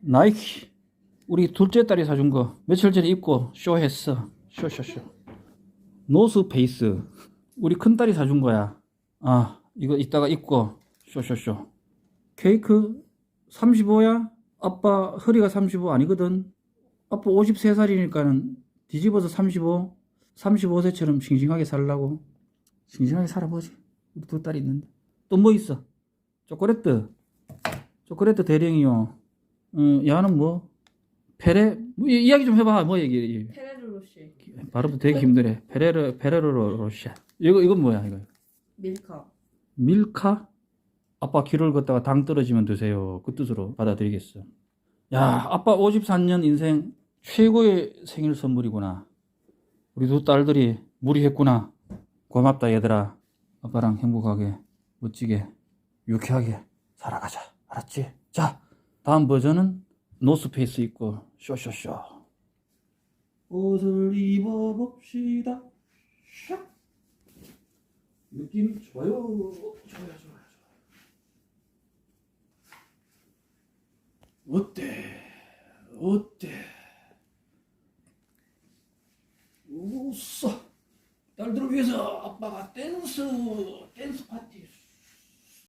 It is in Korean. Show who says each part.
Speaker 1: 나이키 우리 둘째 딸이 사준 거 며칠 전에 입고 쇼했어. 쇼쇼쇼. 노스페이스. 우리 큰 딸이 사준 거야. 아 이거 이따가 입고 쇼쇼쇼. 케이크 35야? 아빠 허리가 35 아니거든. 아빠 53살이니까는 뒤집어서 35 35세처럼 싱싱하게 살라고. 싱싱하게 살아보지. 우리 두 딸이 있는데. 또 뭐 있어? 초콜릿? 초콜릿 대령이요 어, 야는 뭐 페레 뭐, 이- 이야기 좀 해봐. 뭐 얘기
Speaker 2: 페레르로시.
Speaker 1: 발음도 되게 힘드네. 페레르 페레로 로샤 이거 이건 뭐야 이거?
Speaker 2: 밀카.
Speaker 1: 밀카? 아빠 길을 걷다가 당 떨어지면 드세요. 그 뜻으로 받아들이겠어. 야 아빠 54년 인생 최고의 생일 선물이구나. 우리 두 딸들이 무리했구나. 고맙다 얘들아. 아빠랑 행복하게 멋지게 유쾌하게 살아가자. 알았지? 자 다음 버전은 노스페이스 입고 쇼쇼쇼. 옷을 입어봅시다. 샥! 느낌 좋아요. 좋아요 좋아요 좋아요. 어때? 어때? 웃어. 딸들을 위해서 아빠가 댄스 댄스 파티